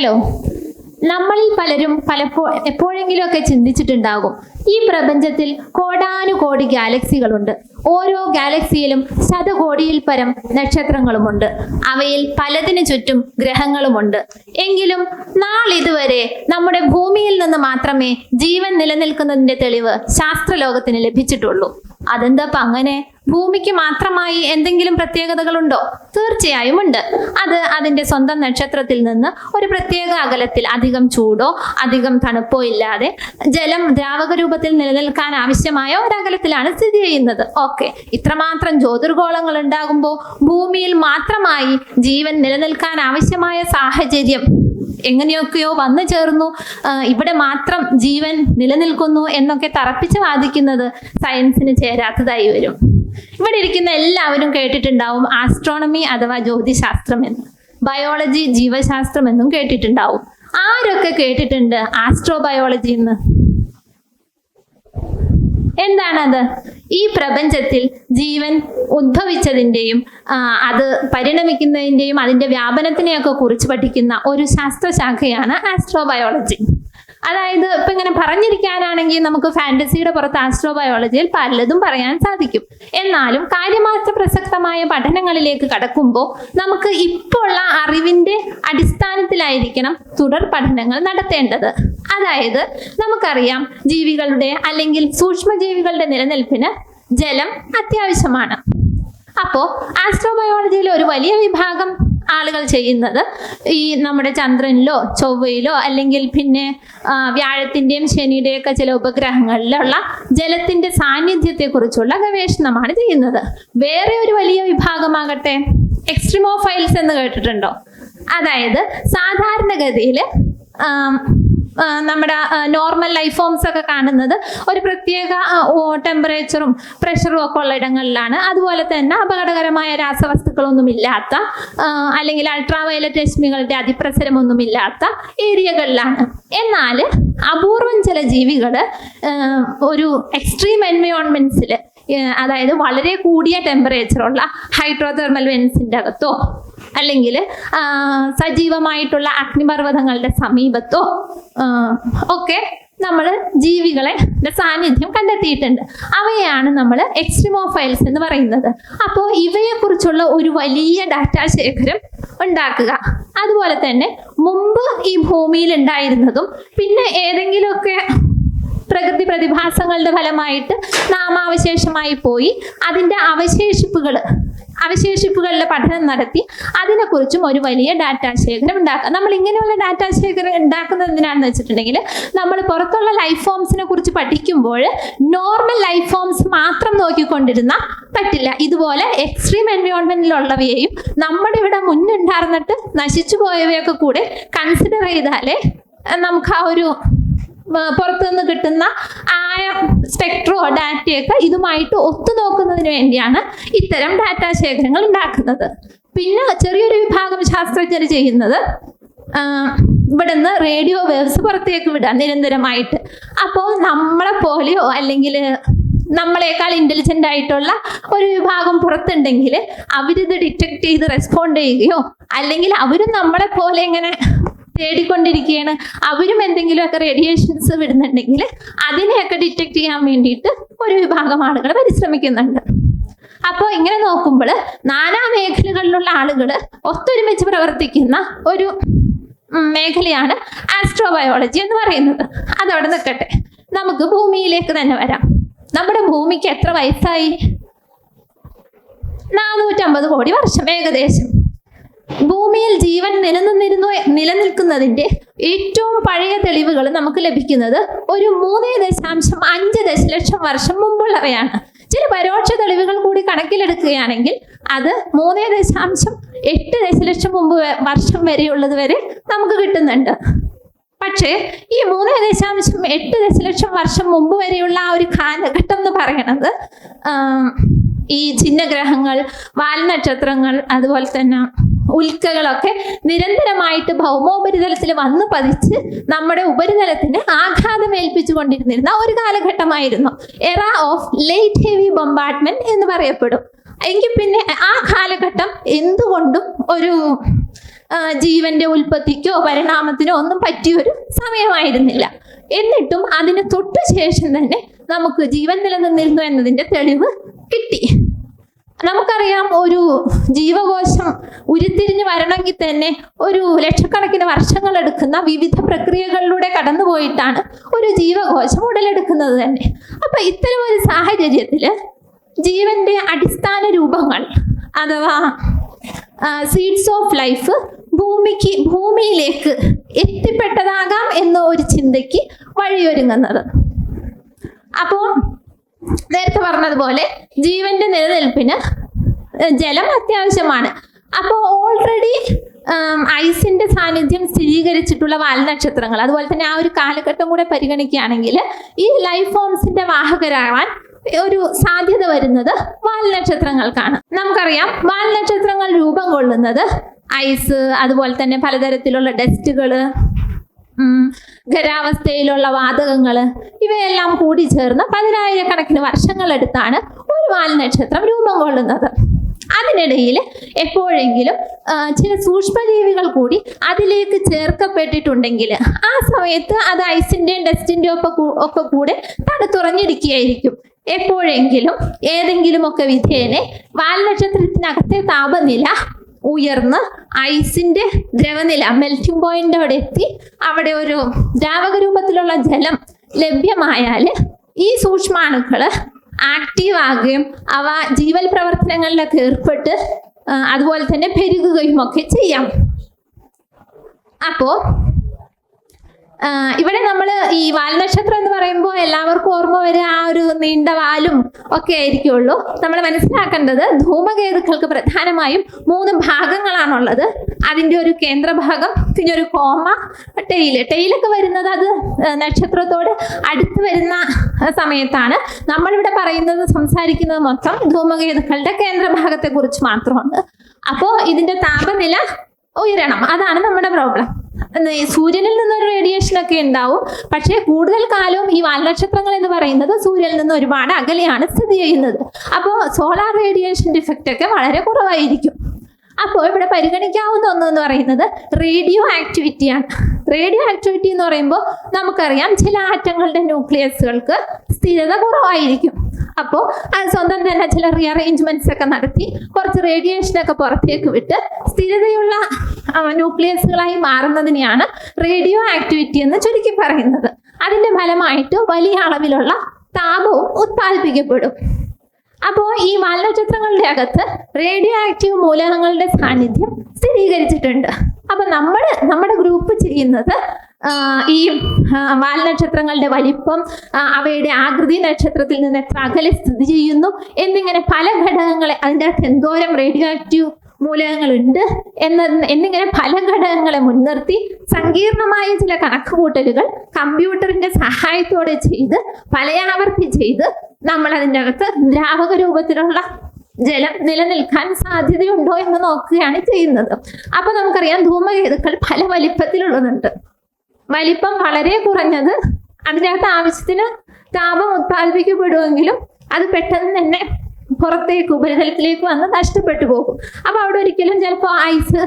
Hello നമ്മളിൽ പലരും പലപ്പോ എപ്പോഴെങ്കിലുമൊക്കെ ചിന്തിച്ചിട്ടുണ്ടാകും. ഈ പ്രപഞ്ചത്തിൽ കോടാനുകോടി ഗാലക്സികളുണ്ട്. ഓരോ ഗാലക്സിയിലും ശതകോടിയിൽ പരം നക്ഷത്രങ്ങളുമുണ്ട്. അവയിൽ പലതിനു ചുറ്റും ഗ്രഹങ്ങളുമുണ്ട്. എങ്കിലും നാളിതുവരെ നമ്മുടെ ഭൂമിയിൽ നിന്ന് മാത്രമേ ജീവൻ നിലനിൽക്കുന്നതിന്റെ തെളിവ് ശാസ്ത്രലോകത്തിന് ലഭിച്ചിട്ടുള്ളൂ. അതെന്താ അങ്ങനെ? ഭൂമിക്ക് മാത്രമായി എന്തെങ്കിലും പ്രത്യേകതകളുണ്ടോ? തീർച്ചയായും ഉണ്ട്. അത് അതിന്റെ സ്വന്തം നക്ഷത്രത്തിൽ നിന്ന് ഒരു പ്രത്യേക അകലത്തിൽ അധികം ചൂടോ അധികം തണുപ്പോ ഇല്ലാതെ ജലം ദ്രാവക രൂപത്തിൽ നിലനിൽക്കാൻ ആവശ്യമായ ഒരകലത്തിലാണ് സ്ഥിതി ചെയ്യുന്നത്. ഓക്കെ. ഇത്രമാത്രം ജ്യോതിർഗോളങ്ങൾ ഉണ്ടാകുമ്പോൾ ഭൂമിയിൽ മാത്രമായി ജീവൻ നിലനിൽക്കാൻ ആവശ്യമായ സാഹചര്യം എങ്ങനെയൊക്കെയോ വന്നു ചേർന്നു. ഇവിടെ മാത്രം ജീവൻ നിലനിൽക്കുന്നു എന്നൊക്കെ തറപ്പിച്ച് വാദിക്കുന്നത് സയൻസിന് ചേരാത്തതായി വരും. ഇവിടെ ഇരിക്കുന്ന എല്ലാവരും കേട്ടിട്ടുണ്ടാവും ആസ്ട്രോണമി അഥവാ ജ്യോതിശാസ്ത്രം എന്ന്. ബയോളജി ജീവശാസ്ത്രം എന്നും കേട്ടിട്ടുണ്ടാവും. ആരൊക്കെ കേട്ടിട്ടുണ്ട് ആസ്ട്രോ ബയോളജി എന്ന്? എന്താണത്? ഈ പ്രപഞ്ചത്തിൽ ജീവൻ ഉദ്ഭവിച്ചതിന്റെയും അത് പരിണമിക്കുന്നതിന്റെയും അതിന്റെ വ്യാപനത്തിനെയൊക്കെ കുറിച്ച് പഠിക്കുന്ന ഒരു ശാസ്ത്രശാഖയാണ് ആസ്ട്രോബയോളജി അതായത് ഇപ്പൊ ഇങ്ങനെ പറഞ്ഞിരിക്കാനാണെങ്കിൽ നമുക്ക് ഫാന്റസിയുടെ പുറത്ത് ആസ്ട്രോബയോളജിയിൽ പലതും പറയാൻ സാധിക്കും. എന്നാലും കാര്യമാത്ര പ്രസക്തമായ പഠനങ്ങളിലേക്ക് കടക്കുമ്പോൾ നമുക്ക് ഇപ്പോൾ ഉള്ള അറിവിന്റെ അടിസ്ഥാനത്തിലായിരിക്കണം തുടർ പഠനങ്ങൾ നടത്തേണ്ടത്. അതായത് നമുക്കറിയാം ജീവികളുടെ അല്ലെങ്കിൽ സൂക്ഷ്മജീവികളുടെ നിലനിൽപ്പിന് ജലം അത്യാവശ്യമാണ്. അപ്പോൾ ആസ്ട്രോബയോളജിയിൽ ഒരു വലിയ വിഭാഗം ആളുകൾ ചെയ്യുന്നത്. ഈ നമ്മുടെ ചന്ദ്രനിലോ ചൊവ്വയിലോ അല്ലെങ്കിൽ പിന്നെ വ്യാഴത്തിന്റെയും ശനിയുടെയും ഒക്കെ ചില ഉപഗ്രഹങ്ങളിലുള്ള ജലത്തിന്റെ സാന്നിധ്യത്തെക്കുറിച്ചുള്ള ഗവേഷണമാണ് ചെയ്യുന്നത്. വേറെ ഒരു വലിയ വിഭാഗമാകട്ടെ എക്സ്ട്രിമോഫൈൽസ് എന്ന് കേട്ടിട്ടുണ്ടോ? അതായത് സാധാരണഗതിയിൽ നമ്മുടെ നോർമൽ ലൈഫ് ഫോംസ് ഒക്കെ കാണുന്നത് ഒരു പ്രത്യേക ടെമ്പറേച്ചറും പ്രഷറും ഒക്കെ ഉള്ള ഇടങ്ങളിലാണ്. അതുപോലെ തന്നെ അപകടകരമായ രാസവസ്തുക്കളൊന്നും ഇല്ലാത്ത അല്ലെങ്കിൽ അൾട്രാവയലറ്റ് രശ്മികളുടെ അതിപ്രസരമൊന്നും ഇല്ലാത്ത ഏരിയകളിലാണ് എന്നാൽ അപൂർവം ചില ജീവികൾ ഒരു എക്സ്ട്രീം എൻവയോൺമെന്റ്സിൽ അതായത് വളരെ കൂടിയ ടെമ്പറേച്ചറുള്ള ഹൈഡ്രോതെർമൽ വെൻസിന്റെ അകത്തോ അല്ലെങ്കിൽ സജീവമായിട്ടുള്ള അഗ്നിപർവതങ്ങളുടെ സമീപത്തോ ഒക്കെ നമ്മൾ ജീവികളെ സാന്നിധ്യം കണ്ടെത്തിയിട്ടുണ്ട്. അവയാണ് നമ്മൾ എക്സ്ട്രിമോഫൈൽസ് എന്ന് പറയുന്നത്. അപ്പോൾ ഇവയെക്കുറിച്ചുള്ള ഒരു വലിയ ഡാറ്റാ ശേഖരം ഉണ്ടാക്കുക. അതുപോലെ തന്നെ മുമ്പ് ഈ ഭൂമിയിൽ ഉണ്ടായിരുന്നതും പിന്നെ ഏതെങ്കിലുമൊക്കെ പ്രകൃതി പ്രതിഭാസങ്ങളുടെ ഫലമായിട്ട് നാമാവശേഷമായി പോയി അതിന്റെ അവശേഷിപ്പുകൾ അവശേഷിപ്പുകളുടെ പഠനം നടത്തി അതിനെക്കുറിച്ചും ഒരു വലിയ ഡാറ്റാ ശേഖരം ഉണ്ടാക്കുക നമ്മൾ ഇങ്ങനെയുള്ള ഡാറ്റാ ശേഖരം ഉണ്ടാക്കുന്നത് എന്തിനാണെന്ന് വെച്ചിട്ടുണ്ടെങ്കിൽ നമ്മൾ പുറത്തുള്ള ലൈഫ് ഫോംസിനെ കുറിച്ച് പഠിക്കുമ്പോൾ നോർമൽ ലൈഫ് ഫോംസ് മാത്രം നോക്കിക്കൊണ്ടിരുന്ന പറ്റില്ല. ഇതുപോലെ എക്സ്ട്രീം എൻവയോൺമെന്റിലുള്ളവയെയും നമ്മുടെ ഇവിടെ മുന്നുണ്ടായിരുന്നിട്ട് നശിച്ചു പോയവയൊക്കെ കൂടെ കൺസിഡർ ചെയ്താലേ നമുക്ക് ആ ഒരു പുറത്തുനിന്ന് കിട്ടുന്ന ആയ സ്പെക്ട്രോ ഡാറ്റയൊക്കെ ഇതുമായിട്ട് ഒത്തുനോക്കുന്നതിന് വേണ്ടിയാണ് ഇത്തരം ഡാറ്റ ശേഖരങ്ങൾ ഉണ്ടാക്കുന്നത്. പിന്നെ ചെറിയൊരു വിഭാഗം ശാസ്ത്രജ്ഞർ ചെയ്യുന്നത് ഇവിടുന്ന് റേഡിയോ വേവ്സ് പുറത്തേക്ക് വിടാം നിരന്തരമായിട്ട്. അപ്പോൾ നമ്മളെ പോലെയോ അല്ലെങ്കിൽ നമ്മളെക്കാൾ ഇന്റലിജന്റ് ആയിട്ടുള്ള ഒരു വിഭാഗം പുറത്തുണ്ടെങ്കിൽ അവരിത് ഡിറ്റക്ട് ചെയ്ത് റെസ്പോണ്ട് ചെയ്യുകയോ അല്ലെങ്കിൽ അവരും നമ്മളെ പോലെ ഇങ്ങനെ തേടിക്കൊണ്ടിരിക്കുകയാണ് അവരും എന്തെങ്കിലുമൊക്കെ റേഡിയേഷൻസ് വിടുന്നുണ്ടെങ്കിൽ അതിനെയൊക്കെ ഡിറ്റക്ട് ചെയ്യാൻ വേണ്ടിയിട്ട് ഒരു വിഭാഗം ആളുകൾ പരിശ്രമിക്കുന്നുണ്ട്. അപ്പോൾ ഇങ്ങനെ നോക്കുമ്പോൾ നാനാ മേഖലകളിലുള്ള ആളുകൾ ഒത്തൊരുമിച്ച് പ്രവർത്തിക്കുന്ന ഒരു മേഖലയാണ് ആസ്ട്രോബയോളജി എന്ന് പറയുന്നത്. അതവിടെ നിൽക്കട്ടെ നമുക്ക് ഭൂമിയിലേക്ക് തന്നെ വരാം. നമ്മുടെ ഭൂമിക്ക് എത്ര വയസ്സായി? നാനൂറ്റമ്പത് കോടി വർഷം ഏകദേശം. ഭൂമിയിൽ ജീവൻ നിലനിന്നിരുന്നു നിലനിൽക്കുന്നതിന്റെ ഏറ്റവും പഴയ തെളിവുകൾ നമുക്ക് ലഭിക്കുന്നത് ഒരു മൂന്ന് ദശാംശം അഞ്ച് ദശലക്ഷം വർഷം മുമ്പുള്ളവയാണ്. ചില പരോക്ഷ തെളിവുകൾ കൂടി കണക്കിലെടുക്കുകയാണെങ്കിൽ അത് മൂന്ന് ദശാംശം എട്ട് ദശലക്ഷം മുമ്പ് വർഷം വരെയുള്ളത് വരെ നമുക്ക് കിട്ടുന്നുണ്ട്. പക്ഷേ ഈ മൂന്ന് ദശാംശം എട്ട് ദശലക്ഷം വർഷം മുമ്പ് വരെയുള്ള ആ ഒരു കാലഘട്ടം എന്ന് പറയണത് ഈ ചിഹ്നഗ്രഹങ്ങൾ വാൽനക്ഷത്രങ്ങൾ അതുപോലെ തന്നെ ഉൽക്കകളൊക്കെ നിരന്തരമായിട്ട് ഭൗമോപരിതലത്തിൽ വന്നു പതിച്ച് നമ്മുടെ ഉപരിതലത്തിന് ആഘാതം ഏൽപ്പിച്ചു കൊണ്ടിരുന്നിരുന്ന ഒരു കാലഘട്ടമായിരുന്നു. എറ ഓഫ് ലേറ്റ് ഹെവി ബൊമ്പാർട്ട്മെന്റ് എന്ന് പറയപ്പെടും. എങ്കിൽ പിന്നെ ആ കാലഘട്ടം എന്തുകൊണ്ടും ഒരു ജീവന്റെ ഉൽപ്പത്തിക്കോ പരിണാമത്തിനോ ഒന്നും പറ്റിയൊരു സമയമായിരുന്നില്ല. എന്നിട്ടും അതിന് തൊട്ടു ശേഷം തന്നെ നമുക്ക് ജീവൻ നിലനിന്നിരുന്നു എന്നതിന്റെ തെളിവ് കിട്ടി. നമുക്കറിയാം ഒരു ജീവകോശം ഉരുത്തിരിഞ്ഞ് വരണമെങ്കിൽ തന്നെ ഒരു ലക്ഷക്കണക്കിന് വർഷങ്ങൾ എടുക്കുന്ന വിവിധ പ്രക്രിയകളിലൂടെ കടന്നുപോയിട്ടാണ് ഒരു ജീവകോശം ഉടലെടുക്കുന്നത് തന്നെ. അപ്പൊ ഇത്തരം ഒരു സാഹചര്യത്തിൽ ജീവന്റെ അടിസ്ഥാന രൂപങ്ങൾ അഥവാ സീഡ്സ് ഓഫ് ലൈഫ് ഭൂമിക്ക് ഭൂമിയിലേക്ക് എത്തിപ്പെട്ടതാകാം എന്ന ഒരു ചിന്തയ്ക്ക് വഴിയൊരുങ്ങുന്നത്. അപ്പോൾ നേരത്തെ പറഞ്ഞതുപോലെ ജീവന്റെ നിലനിൽപ്പിന് ജലം അത്യാവശ്യമാണ്. അപ്പോൾ ഓൾറെഡി ഐസിന്റെ സാന്നിധ്യം സ്ഥിരീകരിച്ചിട്ടുള്ള വാൽനക്ഷത്രങ്ങൾ അതുപോലെ തന്നെ ആ ഒരു കാലഘട്ടം കൂടെ പരിഗണിക്കുകയാണെങ്കിൽ ഈ ലൈഫ് ഫോംസിന്റെ വാഹകരാവാൻ ഒരു സാധ്യത വരുന്നത് വാൽനക്ഷത്രങ്ങൾക്കാണ് നമുക്കറിയാം വാൽനക്ഷത്രങ്ങൾ രൂപം കൊള്ളുന്നത് ഐസ് അതുപോലെ തന്നെ പലതരത്തിലുള്ള ഡസ്റ്റുകൾ ഖരാവസ്ഥയിലുള്ള വാതകങ്ങൾ ഇവയെല്ലാം കൂടി ചേർന്ന് പതിനായിരക്കണക്കിന് വർഷങ്ങളെടുത്താണ് ഒരു വാൽനക്ഷത്രം രൂപം കൊള്ളുന്നത്. അതിനിടയിൽ എപ്പോഴെങ്കിലും ചില സൂക്ഷ്മജീവികൾ കൂടി അതിലേക്ക് ചേർക്കപ്പെട്ടിട്ടുണ്ടെങ്കിൽ ആ സമയത്ത് അത് ഐസിന്റെയും ഡസ്റ്റിന്റെയും ഒക്കെ ഒക്കെ കൂടെ തണുത്തുറഞ്ഞിരിക്കുകയായിരിക്കും എപ്പോഴെങ്കിലും ഏതെങ്കിലുമൊക്കെ വിധേനെ വാൽനക്ഷത്രത്തിനകത്തെ താപനില ഉയർന്ന് ഐസിന്റെ ദ്രവനില മെൽറ്റിംഗ് പോയിന്റ് അവിടെ എത്തി. അവിടെ ഒരു ദ്രാവക രൂപത്തിലുള്ള ജലം ലഭ്യമായാൽ ഈ സൂക്ഷ്മാണുക്കൾ ആക്റ്റീവ് ആകുകയും അവ ജീവൽ പ്രവർത്തനങ്ങളിലൊക്കെ ഏർപ്പെട്ട് അതുപോലെ തന്നെ പെരുകുകയും ഒക്കെ ചെയ്യാം. അപ്പോ ആ, ഇവിടെ നമ്മൾ ഈ വാൽനക്ഷത്രം എന്ന് പറയുമ്പോൾ എല്ലാവർക്കും ഓർമ്മ വരെ ആ ഒരു നീണ്ട വാലും ഒക്കെ ആയിരിക്കുള്ളൂ. നമ്മൾ മനസ്സിലാക്കേണ്ടത് ധൂമകേതുക്കൾക്ക് പ്രധാനമായും മൂന്ന് ഭാഗങ്ങളാണുള്ളത്. അതിന്റെ ഒരു കേന്ദ്രഭാഗം പിന്നെ ഒരു കോമ ടെയിൽ ടെയിലൊക്കെ വരുന്നത് അത് നക്ഷത്രത്തോട് അടുത്ത് വരുന്ന സമയത്താണ്. നമ്മളിവിടെ പറയുന്നത് സംസാരിക്കുന്നത് മൊത്തം ധൂമകേതുക്കളുടെ കേന്ദ്രഭാഗത്തെ കുറിച്ച് മാത്രമാണ്. അപ്പോൾ ഇതിന്റെ താപനില ഉയരണം. അതാണ് നമ്മുടെ പ്രോബ്ലം സൂര്യനിൽ നിന്നൊരു റേഡിയേഷൻ ഒക്കെ ഉണ്ടാവും. പക്ഷേ കൂടുതൽ കാലവും ഈ വാൽനക്ഷത്രങ്ങൾ എന്ന് പറയുന്നത് സൂര്യനിൽ നിന്ന് ഒരുപാട് അകലെയാണ് സ്ഥിതി ചെയ്യുന്നത്. അപ്പോൾ സോളാർ റേഡിയേഷൻ ഇഫക്റ്റ് ഒക്കെ വളരെ കുറവായിരിക്കും. അപ്പോൾ ഇവിടെ പരിഗണിക്കാവുന്ന ഒന്നെന്ന് പറയുന്നത് റേഡിയോ ആക്ടിവിറ്റിയാണ് റേഡിയോ ആക്ടിവിറ്റി എന്ന് പറയുമ്പോൾ നമുക്കറിയാം ചില ആറ്റങ്ങളുടെ ന്യൂക്ലിയസുകൾക്ക് സ്ഥിരത കുറവായിരിക്കും. അപ്പോൾ സ്വന്തം തന്നെ ചില റീഅറേഞ്ച്മെന്റ്സ് ഒക്കെ നടത്തി കുറച്ച് റേഡിയേഷൻ ഒക്കെ പുറത്തേക്ക് വിട്ട് സ്ഥിരതയുള്ള ന്യൂക്ലിയസുകളായി മാറുന്നതിനെയാണ് റേഡിയോ ആക്ടിവിറ്റി എന്ന് ചുരുക്കി പറയുന്നത്. അതിന്റെ ഫലമായിട്ട് വലിയ അളവിലുള്ള താപവും ഉത്പാദിപ്പിക്കപ്പെടും. അപ്പോൾ ഈ വാൽനക്ഷത്രങ്ങളുടെ അകത്ത് റേഡിയോ ആക്റ്റീവ് മൂലകങ്ങളുടെ സാന്നിധ്യം സ്ഥിരീകരിച്ചിട്ടുണ്ട്. അപ്പൊ നമ്മൾ നമ്മുടെ ഗ്രൂപ്പ് ചെയ്യുന്നത് ഈ വാൽനക്ഷത്രങ്ങളുടെ വലിപ്പം അവയുടെ ആകൃതി നക്ഷത്രത്തിൽ നിന്ന് എത്ര അകലെ സ്ഥിതി ചെയ്യുന്നു. എന്നിങ്ങനെ പല ഘടകങ്ങളെ അതിന്റെ അകത്ത് എന്തോരം റേഡിയോ ആക്റ്റീവ് മൂലകങ്ങളുണ്ട് എന്ന എന്നിങ്ങനെ പല ഘടകങ്ങളെ മുൻനിർത്തി സങ്കീർണമായ ചില കണക്കുകൂട്ടലുകൾ കമ്പ്യൂട്ടറിന്റെ സഹായത്തോടെ ചെയ്ത് പലയാവർത്തി ചെയ്ത് നമ്മൾ അതിന്റെ അകത്ത് ദ്രാവക രൂപത്തിലുള്ള ജലം നിലനിൽക്കാൻ സാധ്യതയുണ്ടോ എന്ന് നോക്കുകയാണ് ചെയ്യുന്നത്. അപ്പൊ നമുക്കറിയാം ധൂമകേതുക്കൾ പല വലിപ്പത്തിലുള്ളതുണ്ട്. വലിപ്പം വളരെ കുറഞ്ഞത് അതിനകത്ത് ആവശ്യത്തിന് താപം ഉത്പാദിപ്പിക്കപ്പെടുമെങ്കിലും അത് പെട്ടെന്ന് തന്നെ പുറത്തേക്ക് ഉപരിതലത്തിലേക്ക് വന്ന് നഷ്ടപ്പെട്ടു പോകും. അപ്പൊ അവിടെ ഒരിക്കലും ചിലപ്പോൾ ഐസ്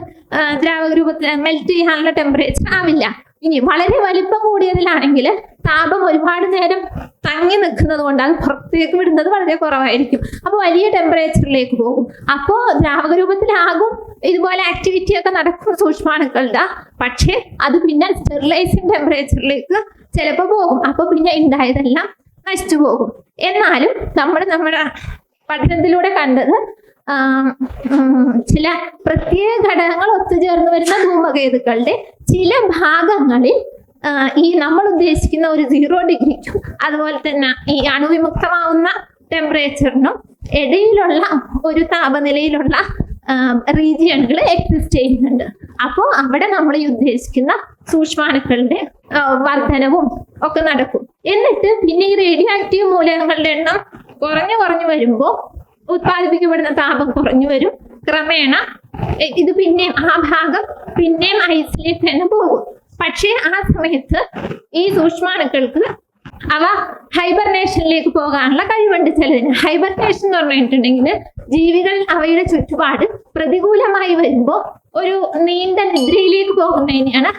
ദ്രാവക രൂപത്തിൽ മെൽറ്റ് ചെയ്യാനുള്ള ടെമ്പറേച്ചർ ആവില്ല. ഇനി വളരെ വലിപ്പം കൂടിയതിലാണെങ്കിൽ താപം ഒരുപാട് നേരം തങ്ങി നിൽക്കുന്നത് കൊണ്ട് അത് പുറത്തേക്ക് വിടുന്നത് വളരെ കുറവായിരിക്കും. അപ്പോൾ വലിയ ടെമ്പറേച്ചറിലേക്ക് പോകും. അപ്പോൾ ദ്രാവക രൂപത്തിലാകും ഇതുപോലെ ആക്ടിവിറ്റി ഒക്കെ നടക്കും സൂക്ഷ്മാണുക്കളുടെ പക്ഷേ അത് പിന്നെ സ്റ്റെറിലൈസിങ് ടെമ്പറേച്ചറിലേക്ക് ചിലപ്പോൾ പോകും. അപ്പോൾ പിന്നെ ഉണ്ടായതെല്ലാം നശിച്ചു പോകും. എന്നാലും നമ്മൾ നമ്മുടെ പഠനത്തിലൂടെ കണ്ടത് ചില പ്രത്യേക ഘടകങ്ങൾ ഒത്തുചേർന്ന് വരുന്ന ധൂമകേതുക്കളുടെ ചില ഭാഗങ്ങളിൽ ഈ നമ്മൾ ഉദ്ദേശിക്കുന്ന ഒരു സീറോ ഡിഗ്രിക്കും അതുപോലെ തന്നെ ഈ അണുവിമുക്തമാവുന്ന ടെമ്പറേച്ചറിനും ഇടയിലുള്ള ഒരു താപനിലയിലുള്ള റീജിയണുകൾ എക്സിസ്റ്റ് ചെയ്യുന്നുണ്ട്. അപ്പോൾ അവിടെ നമ്മൾ ഈ ഉദ്ദേശിക്കുന്ന സൂക്ഷ്മാണുക്കളുടെ വർധനവും ഒക്കെ നടക്കും. എന്നിട്ട് പിന്നെ ഈ റേഡിയോ ആക്റ്റീവ് മൂലകങ്ങളുടെ എണ്ണം കുറഞ്ഞു കുറഞ്ഞു വരുമ്പോൾ ഉത്പാദിപ്പിക്കപ്പെടുന്ന താപം കുറഞ്ഞു വരും. ക്രമേണ ഇത് പിന്നെയും ആ ഭാഗം പിന്നെയും ഐസിലേക്ക് തന്നെ പോകും. പക്ഷേ ആ സമയത്ത് ഈ സൂക്ഷ്മാണുക്കൾക്ക് അവ ഹൈബർനേഷനിലേക്ക് പോകാനുള്ള കഴിവുണ്ട്. ചിലതിന് ഹൈബർനേഷൻ എന്ന് പറഞ്ഞിട്ടുണ്ടെങ്കിൽ ജീവികൾ അവയുടെ ചുറ്റുപാട് പ്രതികൂലമായി വരുമ്പോൾ ഒരു നീണ്ട നിദ്രയിലേക്ക് പോകുന്നതിനെയാണ്.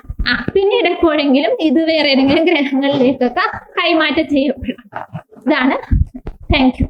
പിന്നീട് എപ്പോഴെങ്കിലും ഇത് വേറെ ഏതെങ്കിലും ഗ്രഹങ്ങളിലേക്കൊക്കെ കൈമാറ്റം ചെയ്യപ്പെടാം ഇതാണ്. Thank you